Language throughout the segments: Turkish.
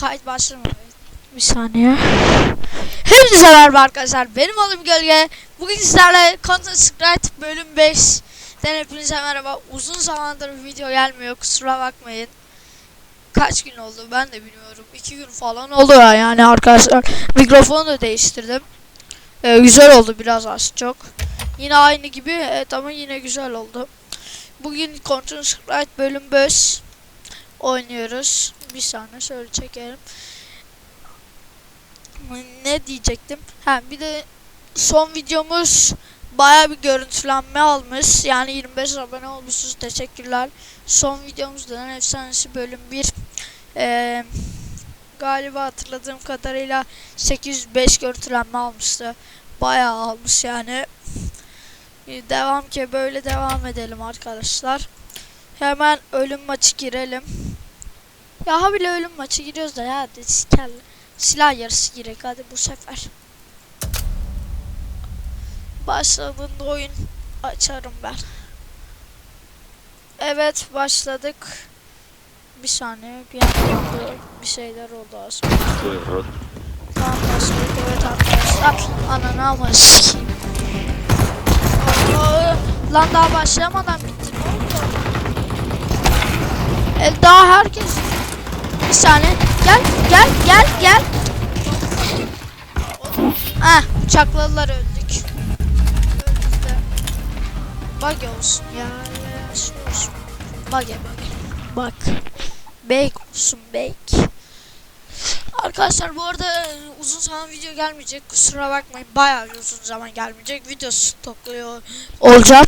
kayıt başlamadı. Bir saniye. Hepinize merhaba arkadaşlar. Benim adım Gölge. Bugün sizlerle Counter Strike bölüm 5. Den hepinize merhaba. Uzun zamandır video gelmiyor. Kusura bakmayın. Kaç gün oldu ben de bilmiyorum. 2 gün falan oluyor yani arkadaşlar. Mikrofonu da değiştirdim. Ee, güzel oldu biraz az çok. Yine aynı gibi evet ama yine güzel oldu. Bugün Counter Strike bölüm 5 oynuyoruz. Bir saniye şöyle çekelim. Ne diyecektim? Ha bir de son videomuz baya bir görüntülenme almış. Yani 25 abone olmuşsunuz. Teşekkürler. Son videomuzdan efsanesi bölüm 1. Ee, galiba hatırladığım kadarıyla 805 görüntülenme almıştı. Bayağı almış yani. Ee, Devam ki böyle devam edelim arkadaşlar. Hemen ölüm maçı girelim. Ya ha bile ölüm maçı giriyoruz da ya hadi sikerle. Silah yarısı girek hadi bu sefer. Başladığında oyun açarım ben. Evet başladık. Bir saniye bir anda bir şeyler oldu aslında. Tamam başladık evet arkadaşlar. Ananı ama sikeyim. Aa, Lan daha başlamadan bitti ne oldu? E, daha herkes bir saniye gel gel gel gel. Ah bıçakladılar öldük. Öldük de. Bug olsun ya. şey olsun. Bug bug. Bak. Bake olsun bake. Arkadaşlar bu arada uzun zaman video gelmeyecek. Kusura bakmayın. Bayağı uzun zaman gelmeyecek. Video stokluyor olacağım.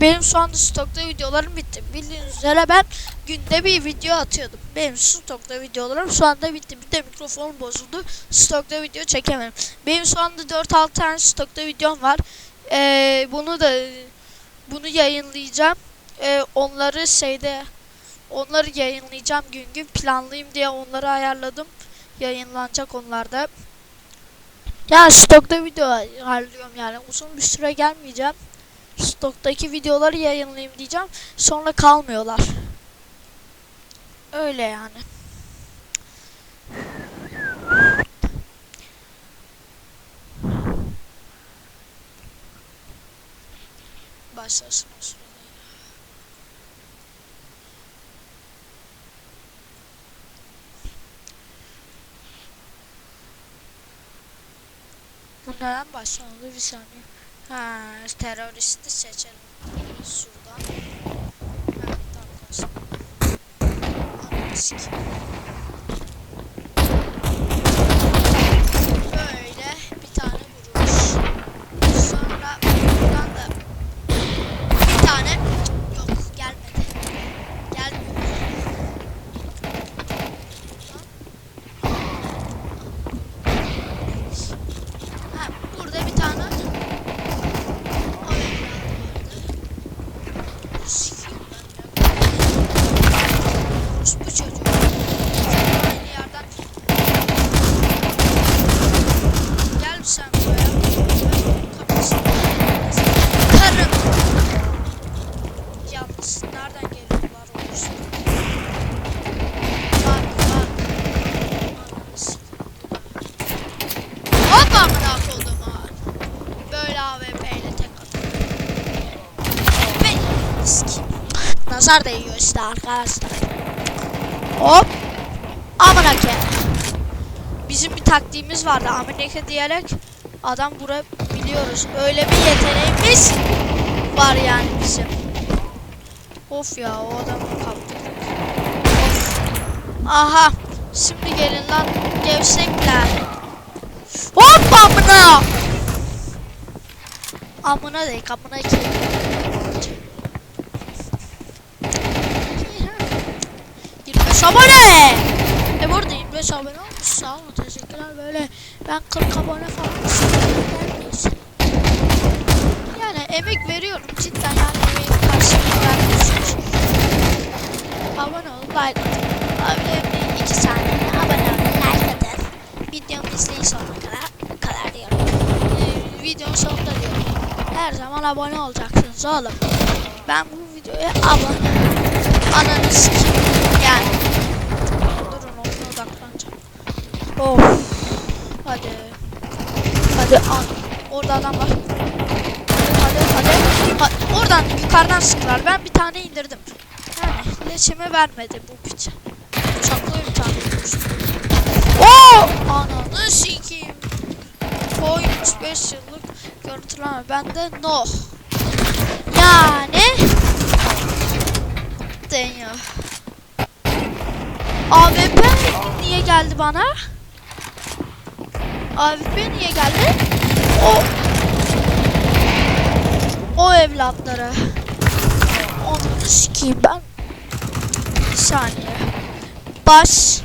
Benim şu anda stokta videolarım bitti. Bildiğiniz üzere ben günde bir video atıyordum. Benim stokta videolarım şu anda bitti. Bir de mikrofonum bozuldu. Stokta video çekemedim. Benim şu anda 4-6 tane stokta videom var. Ee, bunu da bunu yayınlayacağım. Ee, onları şeyde onları yayınlayacağım gün gün planlayayım diye onları ayarladım. Yayınlanacak onlarda. Ya stokta video ayarlıyorum yani uzun bir süre gelmeyeceğim. Stoktaki videoları yayınlayayım diyeceğim. Sonra kalmıyorlar. Öyle yani. Başlasın o sırada. Bu neden başlamadı bir saniye. Ha, teröristi seçelim. Şuradan. Ha, tamam olsun. Ananı sikeyim. Böyle bir tane vuruş. Sonra buradan da bir tane yok gelmedi. Gelmiyor. Ha, burada bir tane o evladı vardı. Sikiyim ben de. Bu çocuğu. Aynı yerden. Gel sen buraya. Kapısını. Karım. Yalnız nereden geliyorlar olursun. Bak bak. Ananı sikeyim. Hop amına koydum ha. Böyle AWP ile tek atıyorum. Ve sikeyim. Nazar değiyor işte arkadaşlar. Hop. Ke. Bizim bir taktiğimiz vardı. Amerika diyerek adam buraya biliyoruz. Öyle bir yeteneğimiz var yani bizim. Of ya o adamı kaptırdık. Aha. Şimdi gelin lan gevşekler. Hop amına. Amına değil amına ki. 25 abone. Burada 25 abone olmuş sağ olun teşekkürler böyle ben 40 abone falan istiyorum. Yani emek veriyorum cidden yani emeğin karşılığını vermiyorsunuz. Abone olun like atın. Abilerimle 2 saniye abone olun like atın. Videomu izleyin sonuna kadar, kadar diyorum. Ee, videonun sonunda diyorum. Her zaman abone olacaksınız oğlum. Ben bu videoya abone Ananı sikeyim. Yani. Of. Hadi. Hadi al. Orada adam var. Hadi hadi. Ha, oradan yukarıdan sıktılar. Ben bir tane indirdim. Yani leçimi vermedi bu piç. Bıçaklıyor bir tane. vurmuş. Oo! Ananı sikeyim. Koymuş 5 yıllık görüntüleme. Bende no. Yani deniyor. AWP niye geldi bana? AWP niye geldi? O o evlatları. Onu sikeyim ben. Bir saniye. Başlıyoruz.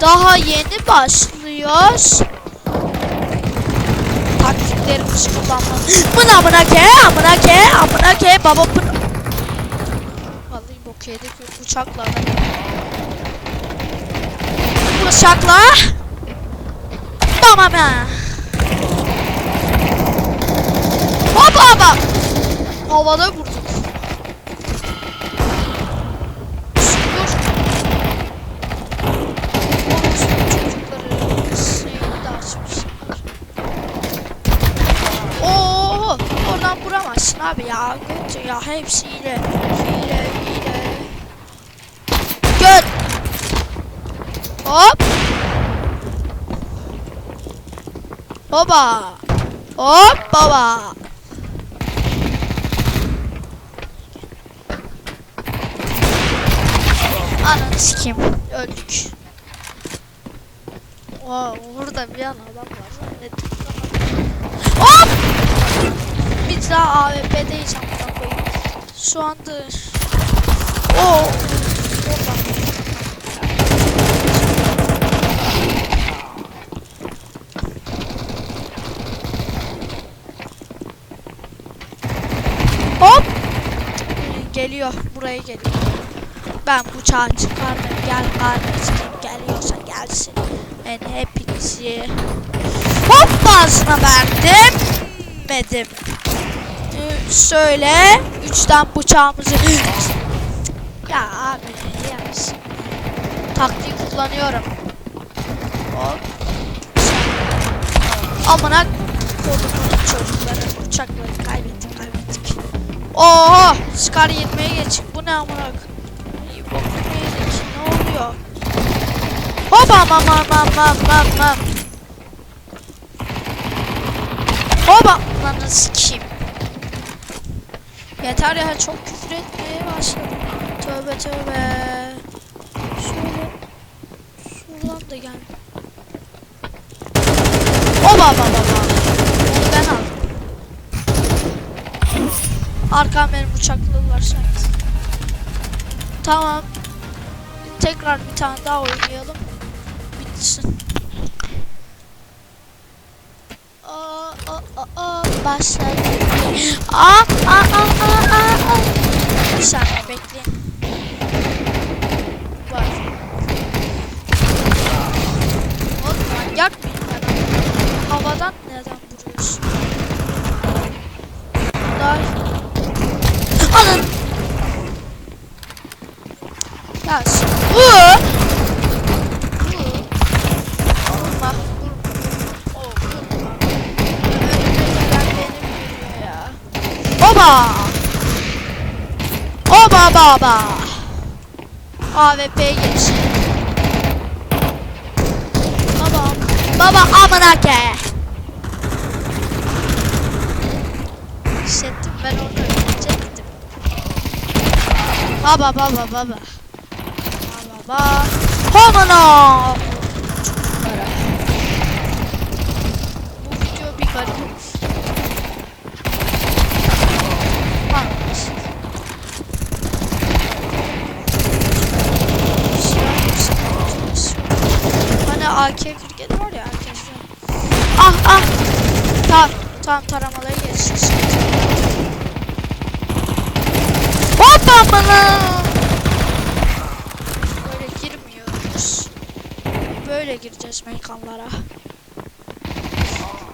Daha yeni başlıyoruz. Taktiklerimizi kullanmam. Mına mına ke, amına ke, amına ke, baba Vallahi bok yedik uçakla. Uçakla. Tamam ya. Hop hop. Havada vurduk. Vuramazsın abi ya. Ya hepsi hile. Hile, hile. Hop. Hoba. Hop baba. Ananı sikeyim. Öldük. Wow, burada bir an adam var zannettim. Hop! Bir daha AWP'deyiz amına koyayım. Şu anda... Oo! Oradan. Hop! Geliyor, buraya geliyor. Ben bıçağı çıkardım. Gel kardeşim geliyorsa gelsin. Ben hepinizi hop ağzına verdim. Medim. Ee, Söyle. Üçten bıçağımızı. ya abi yani. Taktiği kullanıyorum. Hop. Amına kodumun çocukları uçakları kaybettik. Oo, Scar 20'ye geçik. Bu ne amına İyi bokunu yedik. Ne oluyor? Hopa mam mam mam mam mam mam. Hopa lan sikeyim. Yeter ya çok küfür etmeye başladım. Tövbe tövbe. Şöyle şuradan da gel. Hopa baba baba. Onu ben aldım. Arkam benim uçakladılar sanki. Tamam. Tekrar bir tane daha oynayalım. Bitsin. Aa, aa, aa, başladı. Aa, aa. Bir saniye bekleyin. Var. Oğlum manyak mıyım ben? Havadan neden vuruyorsun? Daha... gelen beni vuruyor ya. Oba. Oba baba. AWP geçti. Baba. Baba amına ke. Hissettim ben orada. Baba baba baba. Baba. Homana. Bu video bir garip. Bak. Hani AK-47 var ya arkadaşlar. Ah ah. Tamam. Tamam taramaları geçeceğiz. Hoppa bana. Böyle girmiyoruz. Böyle gireceğiz mekanlara.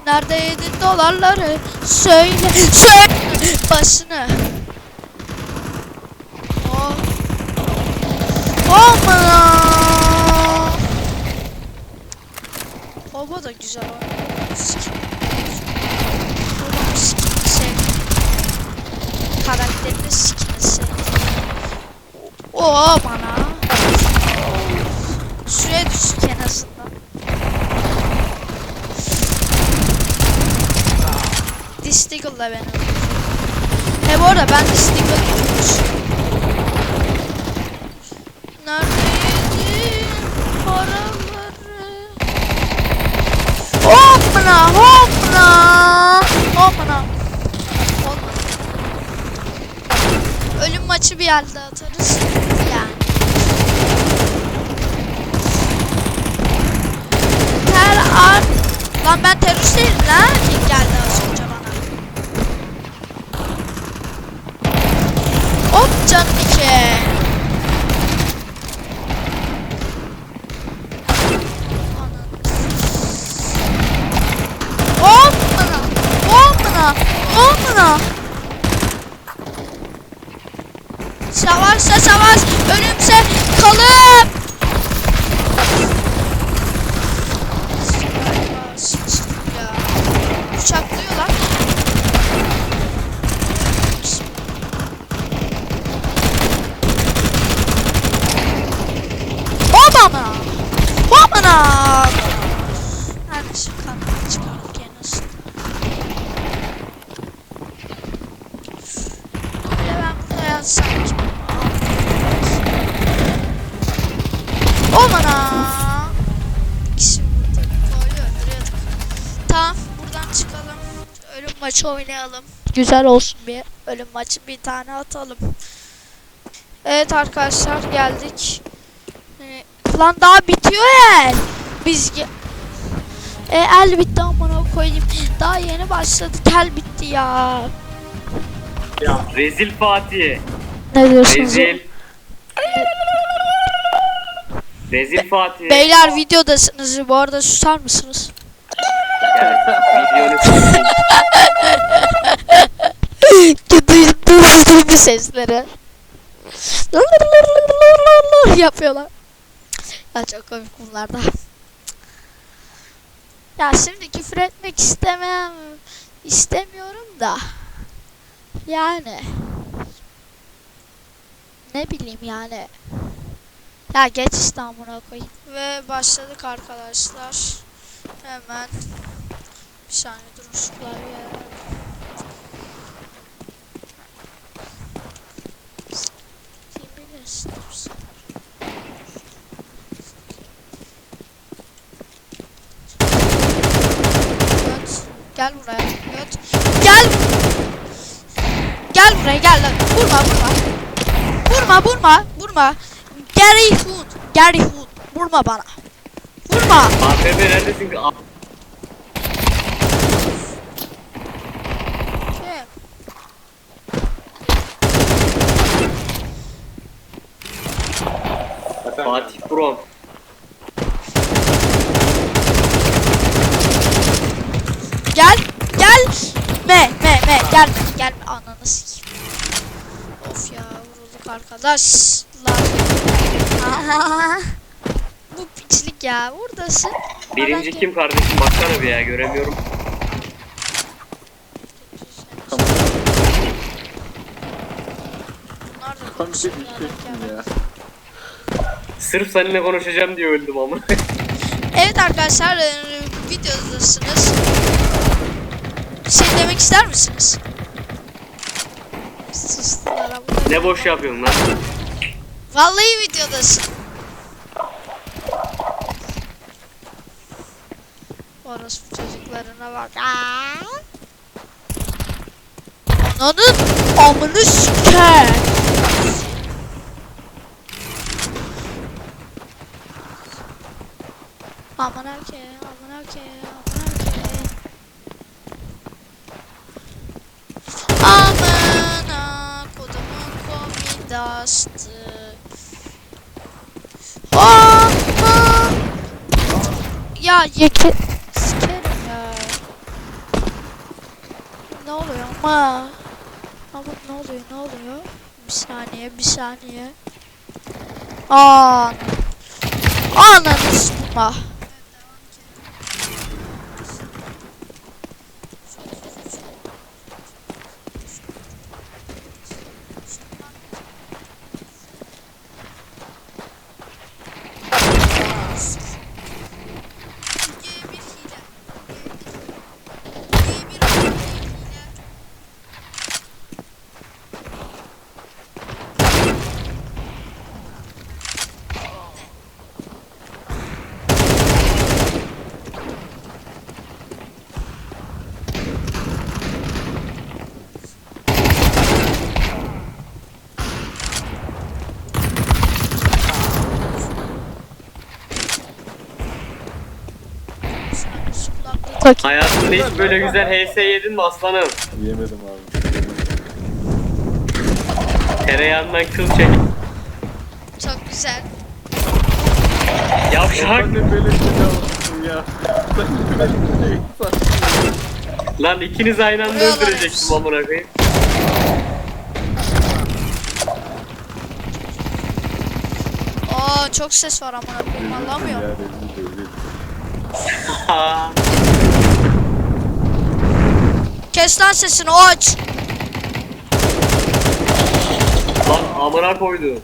Nerede yedin dolarları? Söyle, söyle. Baş anasını. Oh. Aman. Baba da güzel var. Skin. Oo bana. Suya düştük en azından. Distickle'la beni öldürdü. He bu arada ben Distickle gidiyormuş. Neredeydin paraları? Hopla. Hopla. Olmadı. Ölüm maçı bir yerde atarız. Yani. Ter an. Lan ben terörist değilim lan. Kim geldi az önce bana? Hop canım iki. Hop bana. Hop bana. Hop bana. Savaşsa savaş, ölümse kalım. Maçı oynayalım. Güzel olsun bir ölüm maçı bir tane atalım. Evet arkadaşlar geldik. Ee, lan daha bitiyor el. Biz ge- e, el bitti amına koyayım. Daha yeni başladık el bitti ya. Rezil Fatih. Ne diyorsunuz? Rezil. Rezil Fatih. Beyler videodasınız bu arada susar mısınız? Duydunuz mi sesleri? yapıyorlar. Ya çok komik bunlar da. Ya şimdi küfür etmek istemem. istemiyorum da. Yani. Ne bileyim yani. Ya geç İstanbul'a koy. Ve başladık arkadaşlar. Hemen. Bir saniye. Kimi göstersin? Göt. Gel buraya. Göt. Gel. Gel buraya gel lan. Vurma vurma. Vurma vurma vurma. Gary Hood. Gary Hood. Vurma bana. Vurma. AFB neredesin? A- Kim? Fatih Prom. Gel. Gel. Me me me gelme gelme ananı sikeyim. Of ya vurulduk arkadaşlar. Aha. Bu piçlik ya buradasın. Birinci kim kardeşim? Baksana bir ya göremiyorum. Bunlar da Kanka konuşuyor düşeceksin ya. Sırf seninle konuşacağım diye öldüm ama. Evet arkadaşlar e, videodasınız. Bir şey demek ister misiniz? Sustular ama. ne boş yapıyorsun lan? Vallahi videodasın. Orospu çocuklarına bak. Ananın amını siker. Aman erke, aman erke, aman erke. Amına kodumun komidastı. Aman. Ya yeke... Sikerim ya. Ne oluyor ama? Aman ne oluyor ne oluyor? Bir saniye bir saniye. Aa. Ananı sıkma. Hayatında hiç böyle güzel HS yedin mi aslanım? Yemedim abi. Tereyağından kıl çek. Çok güzel. Yavşak. Ben de böyle bir şey yapmıştım ya. Sen de böyle bir şey yapmışsın. Lan ikiniz aynı anda Vuruyorlar öldürecektim amına koyayım. Aa çok ses var amına koyayım anlamıyorum. Ya rezil rezil. Kes lan sesini aç. Lan amına koydu.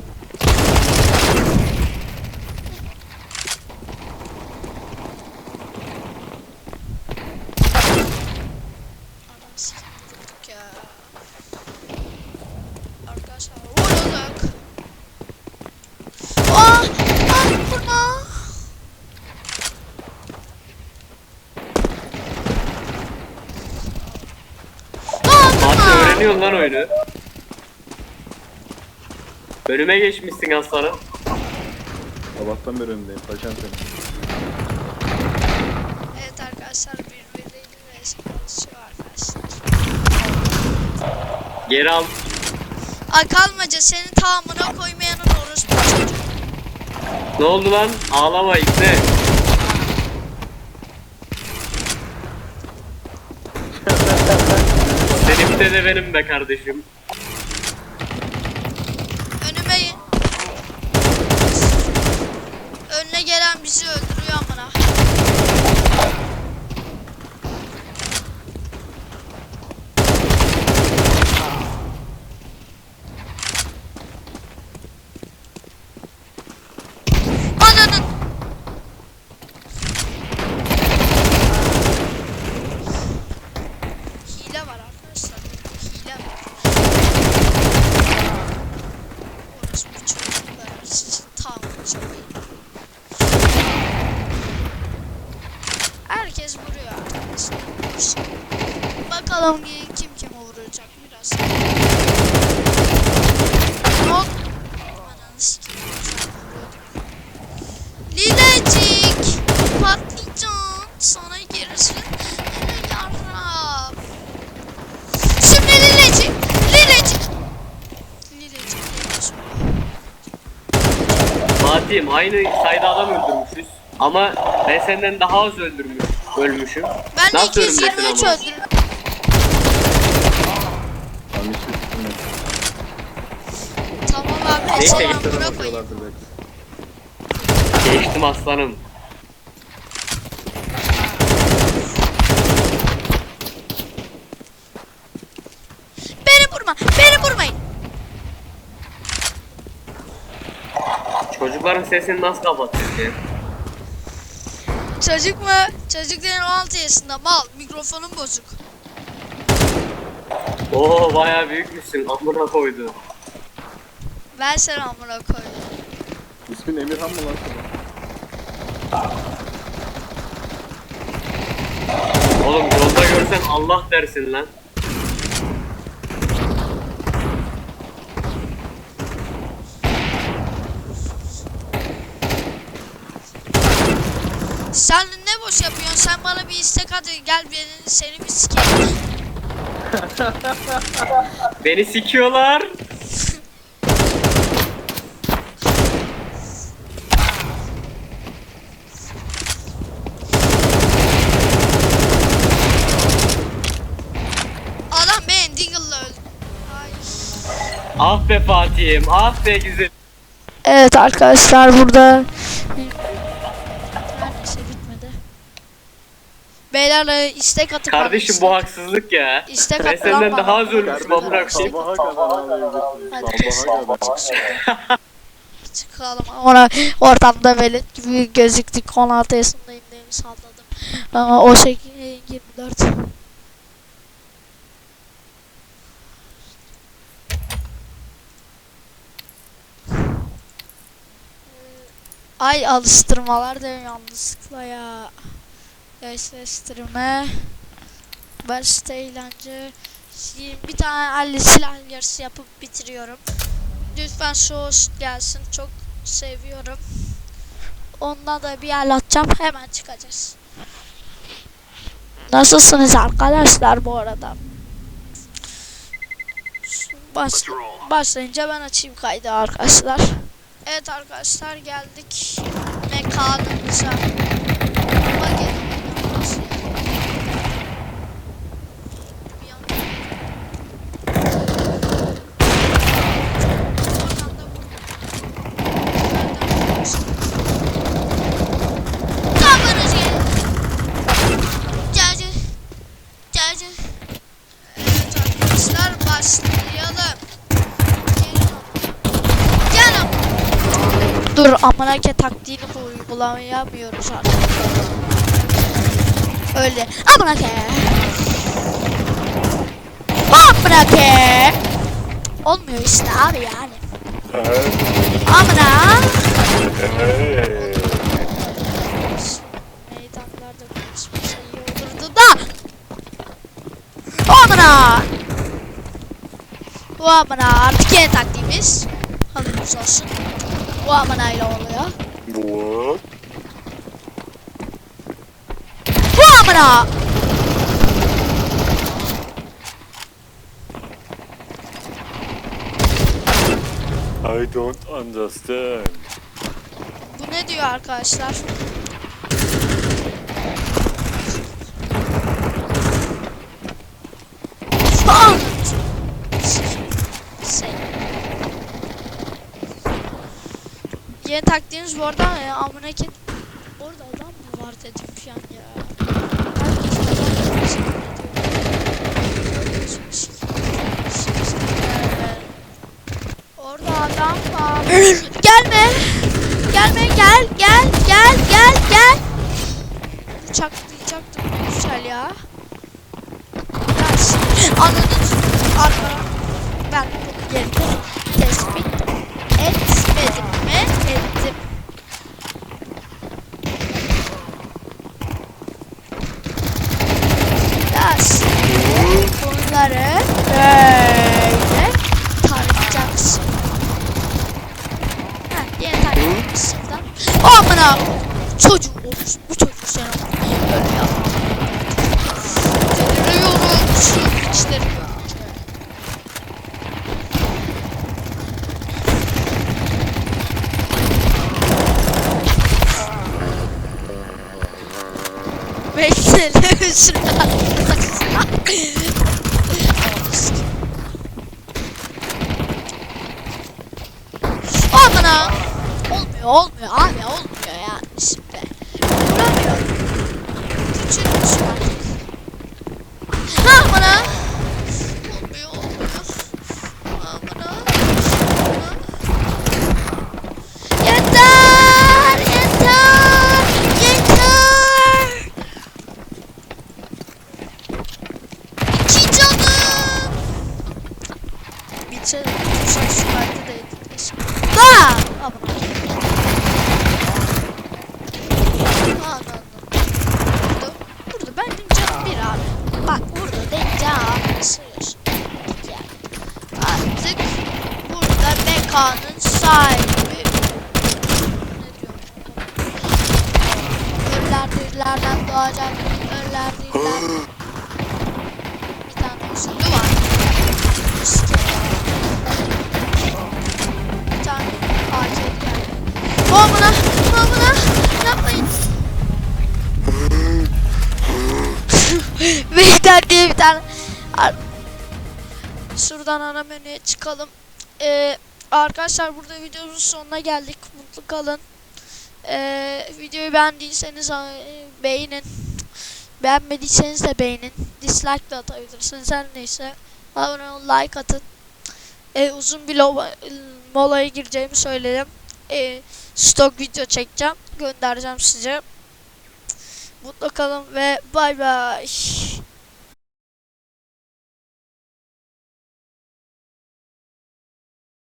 Adam sikim vurulduk ya. Arkadaşlar vurulduk. Aa! Ay vurma. Aa Öğreniyorsun lan oyunu. Önüme geçmişsin aslanım. Sabahtan beri önündeyim. Paşam seni. Evet arkadaşlar birbirleriyle çalışıyor arkadaşlar. Geri al. Ay kalmaca senin tamamına koymayanın orospu çocuğu. Ne oldu lan? Ağlama ikne. Senin de benim be kardeşim. Önüme Önüne gelen bizi öldürüyor amına. Ananın Hile var arkadaşlar. Hile var. Orası bu çocuklar sizin tam çok iyi. Herkes vuruyor arkadaşlar. Bakalım kim kim vuracak biraz. Yok. Ananı sikeyim. Sen vuruyordun. Lilecik patlıcan sana girsin yarrab. Şimdi Lilecik, Lilecik. Lilecik neymiş Fatih'im aynı sayıda adam öldürmüşüz. Ama ben senden daha az öldürmüş, ölmüşüm. Ben de Nasıl ölmüşsün 223 ama? öldürdüm. Tamam hiç abi. Neyse, Neyse. Bakıyorlardır belki. Geçtim aslanım. Beni vurma, beni vurmayın. Çocukların sesini nasıl kapatıyorsun ya? Çocuk mu? Çocuk senin 16 yaşında mal. Mikrofonun bozuk. Oo bayağı büyükmüşsün amına koydu. Ben seni amına koydum. İsmin Emirhan mı lan senin? Oğlum yolda görsen Allah dersin lan. Sen ne boş yapıyorsun? Sen bana bir istek at. Gel beni, seni bir sikeyim. Beni sikiyorlar. Adam beni Deagle'la öldü. Hayır. Ah be Fatih'im, ah be güzel. Evet arkadaşlar burada Beyler e, istek atıp Kardeşim bu haksızlık ya. İstek Ben at senden daha az ölmüşüm amına koyayım. Sabaha kadar ağlayabilirsiniz. Hadi kesin. Sabaha kadar. Çık şuradan. Çıkalım. Ona ortamda velet gibi gözüktük. 16 yaşındayım diye salladım. Ama o şekilde 24. Ay alıştırmalar da yanlışlıkla ya. Eşleştirme. Basit eğlence. Bir tane elle silah yarışı yapıp bitiriyorum. Lütfen show gelsin. Çok seviyorum. Ondan da bir el atacağım. Hemen çıkacağız. Nasılsınız arkadaşlar bu arada? Baş, başlayınca ben açayım kaydı arkadaşlar. Evet arkadaşlar geldik mekanımıza. Dur amına ke taktiğini uygulayamıyoruz artık. Öyle. Amına ke. Amına ke. Olmuyor işte abi yani. Amına. Meydanlarda konuşmasa iyi olurdu da. Amına. Bu amına artık yeni taktiğimiz. Haberiniz olsun. Bu amına ile oluyor. What? Bu amına. I don't understand. Bu ne diyor arkadaşlar? Yeni taktiğimiz bu arada e, amına ki orada adam mı var dedim şu an ya. Herkes adam var. Orada adam var. Gelme. Gelme gel gel gel gel gel. Bıçaklayacaktım güzel ya. Ben anladın arkana. Ben bunu yerinde tespit etmedim mi? Ettim. Ya şimdi bunları böyle tarayacaksın. Ha, yine takip şuradan. Amına çocuk olmuş. Bu çocuk diye bir tane Şuradan ana menüye çıkalım. Ee, arkadaşlar burada videomuzun sonuna geldik. Mutlu kalın. Ee, videoyu beğendiyseniz beğenin. Beğenmediyseniz de beğenin. Dislike de atabilirsiniz her neyse. Abone ol, like atın. Ee, uzun bir molaya gireceğimi söyledim. Ee, stok video çekeceğim. Göndereceğim size. Mutlu kalın ve bay bay.